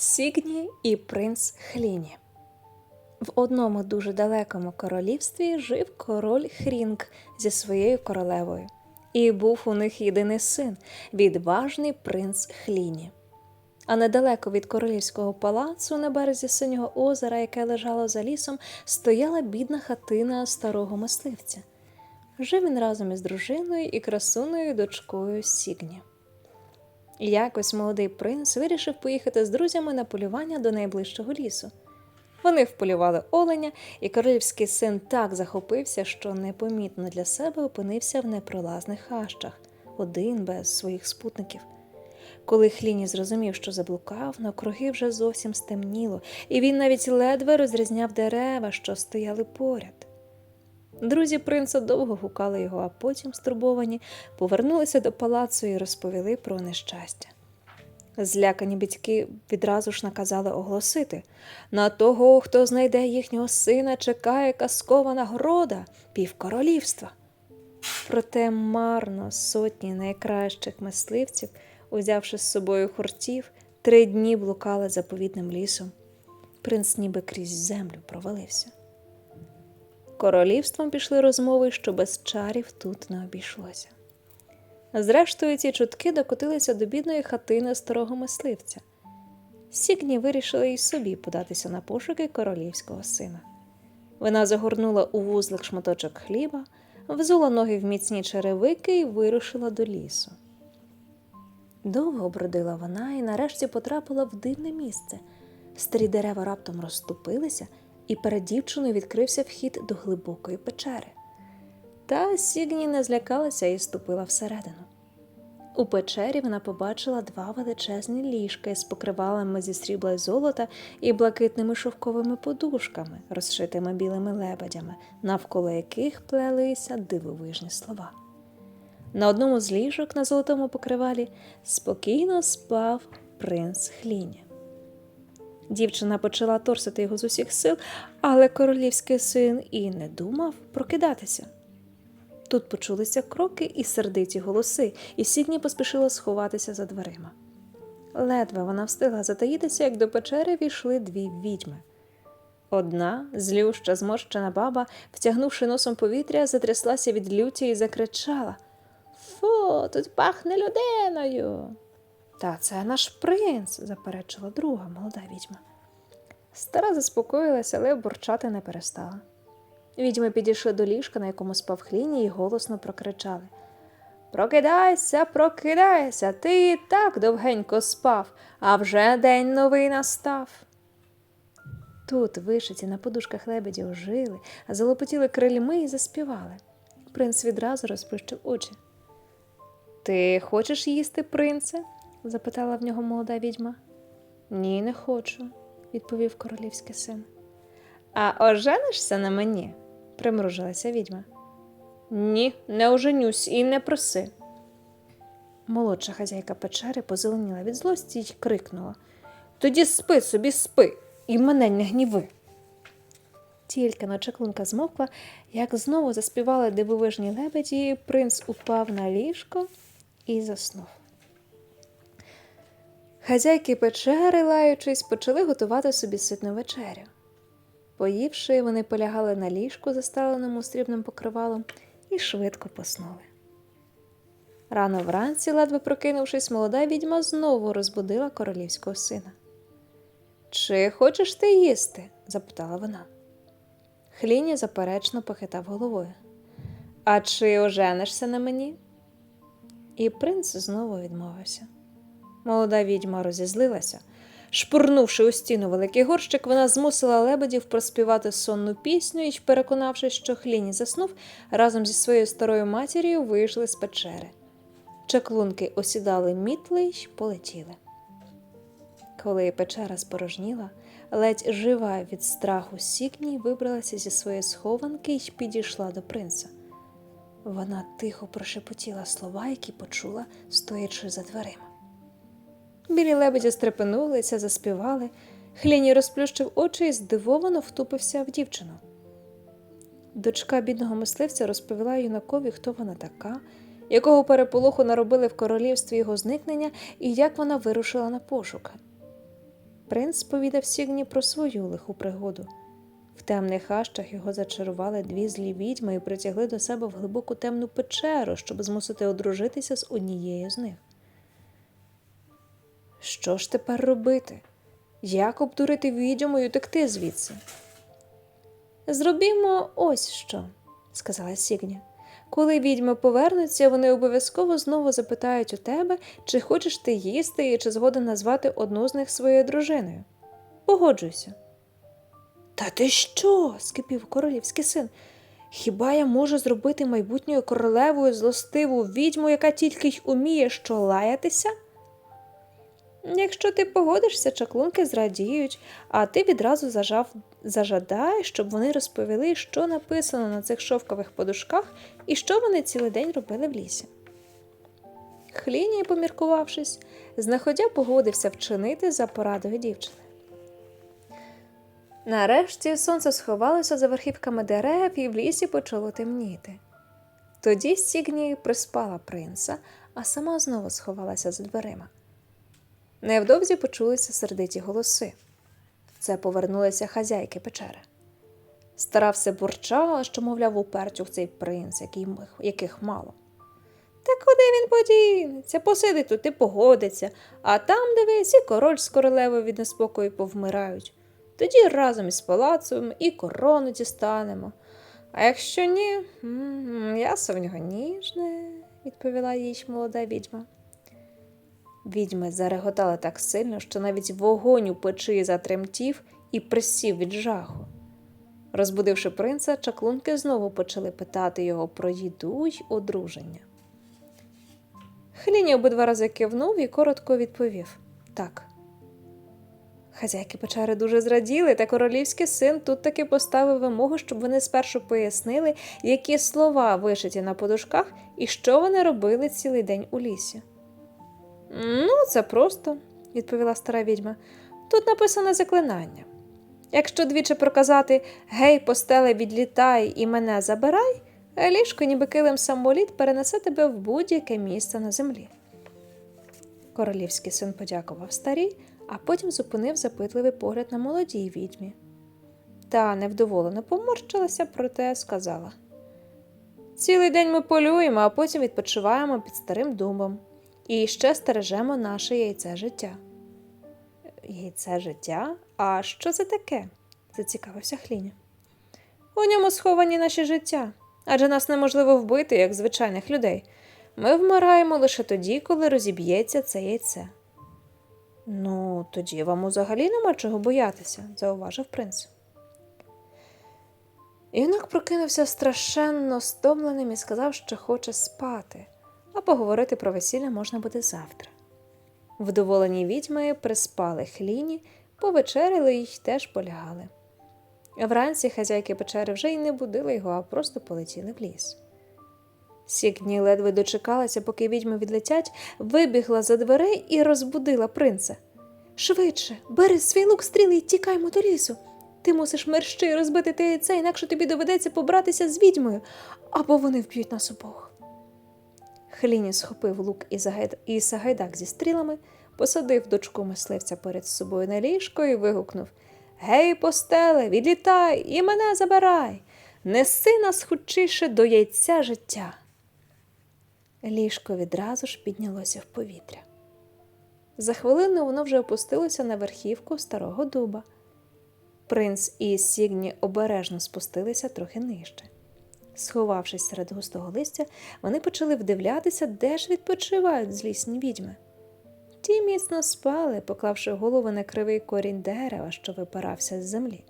Сігні і принц Хліні. В одному дуже далекому королівстві жив король Хрінг зі своєю королевою, і був у них єдиний син, відважний принц Хліні. А недалеко від королівського палацу на березі синього озера, яке лежало за лісом, стояла бідна хатина старого мисливця. Жив він разом із дружиною і красуною дочкою Сігні. Якось молодий принц вирішив поїхати з друзями на полювання до найближчого лісу. Вони вполювали оленя, і королівський син так захопився, що непомітно для себе опинився в непролазних хащах, один без своїх спутників. Коли Хліні зрозумів, що заблукав, навкруги вже зовсім стемніло, і він навіть ледве розрізняв дерева, що стояли поряд. Друзі принца довго гукали його, а потім, стурбовані, повернулися до палацу і розповіли про нещастя. Злякані батьки відразу ж наказали оголосити на того, хто знайде їхнього сина, чекає казкова нагорода півкоролівства. Проте марно сотні найкращих мисливців, узявши з собою хортів, три дні блукали заповідним лісом. Принц ніби крізь землю провалився. Королівством пішли розмови, що без чарів тут не обійшлося. Зрештою, ці чутки докотилися до бідної хатини старого мисливця. Сігні вирішила й собі податися на пошуки королівського сина. Вона загорнула у вузлик шматочок хліба, взула ноги в міцні черевики і вирушила до лісу. Довго бродила вона і нарешті потрапила в дивне місце. Старі дерева раптом розступилися, і перед дівчиною відкрився вхід до глибокої печери. Та Сігні не злякалася і ступила всередину. У печері вона побачила два величезні ліжка із покривалами зі срібла й золота і блакитними шовковими подушками, розшитими білими лебедями, навколо яких плелися дивовижні слова. На одному з ліжок на золотому покривалі спокійно спав принц Хліні. Дівчина почала торсити його з усіх сил, але королівський син і не думав прокидатися. Тут почулися кроки і сердиті голоси, і Сідні поспішила сховатися за дверима. Ледве вона встигла затаїтися, як до печери війшли дві відьми. Одна, злюща, зморщена баба, втягнувши носом повітря, затряслася від люті і закричала Фу, тут пахне людиною. Та це наш принц, заперечила друга молода відьма. Стара заспокоїлася, але бурчати не перестала. Відьми підійшли до ліжка, на якому спав хліні, і голосно прокричали Прокидайся, прокидайся, ти і так довгенько спав, а вже день новий настав. Тут вишиті на подушках лебеді ожили, залопотіли крильми і заспівали. Принц відразу розплющив очі. Ти хочеш їсти, принце? Запитала в нього молода відьма. Ні, не хочу, відповів королівський син. А оженишся на мені? примружилася відьма. Ні, не оженюсь і не проси. Молодша хазяйка печери позеленіла від злості й крикнула Тоді спи собі, спи, і мене не гніви. Тільки но чаклунка змовкла, як знову заспівали дивовижні лебеді, принц упав на ліжко і заснув. Хазяйки печери, лаючись, почали готувати собі ситну вечерю. Поївши, вони полягали на ліжку, застеленому срібним покривалом, і швидко поснули. Рано вранці, ледве прокинувшись, молода відьма знову розбудила королівського сина. Чи хочеш ти їсти? запитала вона. Хліні заперечно похитав головою. А чи оженишся на мені? І принц знову відмовився. Молода відьма розізлилася. Шпурнувши у стіну великий горщик, вона змусила лебедів проспівати сонну пісню і, переконавшись, що хліні заснув, разом зі своєю старою матір'ю вийшли з печери. Чаклунки осідали мітли й полетіли. Коли печера спорожніла, ледь жива від страху сікній вибралася зі своєї схованки й підійшла до принца. Вона тихо прошепотіла слова, які почула, стоячи за дверима. Білі лебеді стрепенулися, заспівали. Хліні розплющив очі і здивовано втупився в дівчину. Дочка бідного мисливця розповіла юнакові, хто вона така, якого переполоху наробили в королівстві його зникнення і як вона вирушила на пошуки. Принц повідав Сігні про свою лиху пригоду. В темних хащах його зачарували дві злі відьми і притягли до себе в глибоку темну печеру, щоб змусити одружитися з однією з них. Що ж тепер робити? Як обдурити відьому і утекти звідси? Зробімо ось що, сказала Сігня. Коли відьми повернуться, вони обов'язково знову запитають у тебе, чи хочеш ти їсти і чи згоден назвати одну з них своєю дружиною. Погоджуйся. Та ти що? скипів королівський син. Хіба я можу зробити майбутньою королевою злостиву відьму, яка тільки й уміє що лаятися? Якщо ти погодишся, чаклунки зрадіють, а ти відразу зажав, зажадай, щоб вони розповіли, що написано на цих шовкових подушках і що вони цілий день робили в лісі. Хліній, поміркувавшись, знаходя погодився вчинити за порадою дівчини. Нарешті сонце сховалося за верхівками дерев і в лісі почало темніти. Тоді Сігні приспала принца, а сама знову сховалася за дверима. Невдовзі почулися сердиті голоси. Це повернулися хазяйки печери. Стара все бурчала, що, мовляв, упертюх цей принц, яких мало. Та куди він подінеться? Посидить тут і погодиться, а там, дивись, і король з королевою від неспокою повмирають. Тоді разом із палацом і корону дістанемо. А якщо ні, м'ясо в нього ніжне, відповіла їй молода відьма. Відьми зареготали так сильно, що навіть вогонь у печі затремтів і присів від жаху. Розбудивши принца, чаклунки знову почали питати його про їду й одруження. Хліні обидва рази кивнув і коротко відповів так. Хазяйки печери дуже зраділи, та королівський син тут таки поставив вимогу, щоб вони спершу пояснили, які слова вишиті на подушках і що вони робили цілий день у лісі. Ну, це просто, відповіла стара відьма. Тут написане заклинання. Якщо двічі проказати гей, постеле, відлітай і мене забирай, ліжко, ніби килим самоліт, перенесе тебе в будь-яке місце на землі. Королівський син подякував старій, а потім зупинив запитливий погляд на молодій відьмі. Та невдоволено поморщилася, проте сказала: Цілий день ми полюємо, а потім відпочиваємо під старим дубом і ще стережемо наше яйце життя. Яйце життя? А що це таке? зацікавився Хліня. У ньому сховані наші життя, адже нас неможливо вбити, як звичайних людей. Ми вмираємо лише тоді, коли розіб'ється це яйце. Ну, тоді вам взагалі нема чого боятися, зауважив принц. Юнак прокинувся страшенно стомленим і сказав, що хоче спати, а поговорити про весілля можна буде завтра. Вдоволені відьми приспали хліні, повечеряли й теж полягали. Вранці хазяйки печери вже й не будили його, а просто полетіли в ліс. Сікні ледве дочекалася, поки відьми відлетять, вибігла за дверей і розбудила принца. Швидше, бери свій лук стріли і тікаймо до лісу. Ти мусиш мерщій розбити те яйце, інакше тобі доведеться побратися з відьмою, або вони вб'ють нас обох. Хліні схопив лук і, сагайдак зі стрілами, посадив дочку мисливця перед собою на ліжко і вигукнув Гей, постеле, відлітай і мене забирай, неси нас хутчіше до яйця життя. Ліжко відразу ж піднялося в повітря. За хвилину воно вже опустилося на верхівку старого дуба. Принц і Сігні обережно спустилися трохи нижче. Сховавшись серед густого листя, вони почали вдивлятися, де ж відпочивають злісні відьми. Ті міцно спали, поклавши голову на кривий корінь дерева, що випирався з землі.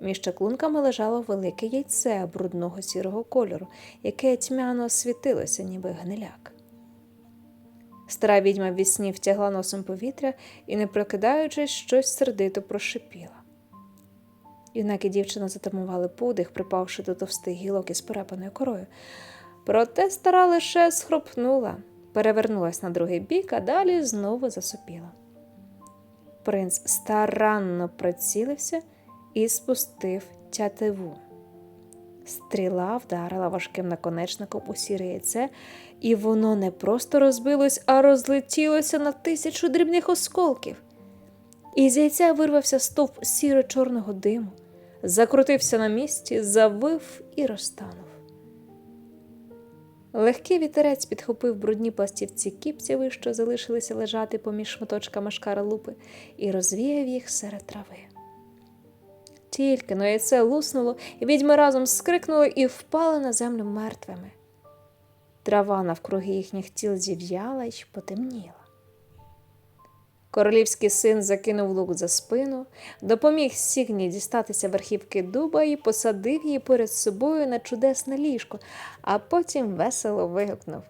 Між чаклунками лежало велике яйце брудного сірого кольору, яке тьмяно світилося, ніби гниляк. Стара відьма в сні втягла носом повітря і, не прокидаючись, щось сердито прошипіла. Юнак і дівчина затамували подих, припавши до товстих гілок із перепаною корою. Проте стара лише схропнула, перевернулась на другий бік, а далі знову засопіла. Принц старанно прицілився і спустив тятиву. Стріла вдарила важким наконечником у сіре яйце, і воно не просто розбилось, а розлетілося на тисячу дрібних осколків. Із яйця вирвався стовп сіро-чорного диму, закрутився на місці, завив і розтанув. Легкий вітерець підхопив брудні пластівці кіпцяви, що залишилися лежати поміж шматочками шкаралупи, і розвіяв їх серед трави. Тільки но яйце луснуло, і відьми разом скрикнули і впали на землю мертвими. Трава навкруги їхніх тіл зів'яла й потемніла. Королівський син закинув лук за спину, допоміг Сігні дістатися верхівки дуба і посадив її поряд собою на чудесне ліжко, а потім весело вигукнув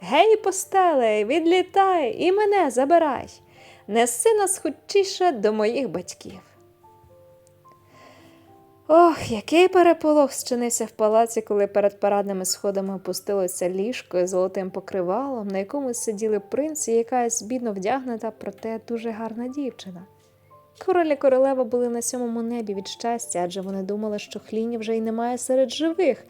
Гей, постеле, відлітай і мене забирай. Неси нас хочіше до моїх батьків. Ох, який переполох зчинився в палаці, коли перед парадними сходами опустилося ліжко з золотим покривалом, на якому сиділи принц і якась бідно вдягнута, проте дуже гарна дівчина. Король і королева були на сьомому небі від щастя, адже вони думали, що хліні вже й немає серед живих.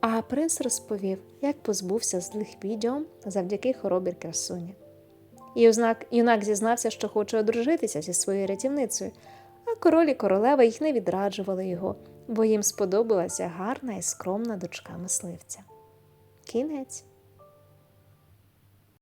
А принц розповів, як позбувся злих відьом завдяки хоробір красуні. І юнак зізнався, що хоче одружитися зі своєю рятівницею, а король і королева їх не відраджували його, бо їм сподобалася гарна і скромна дочка мисливця. Кінець.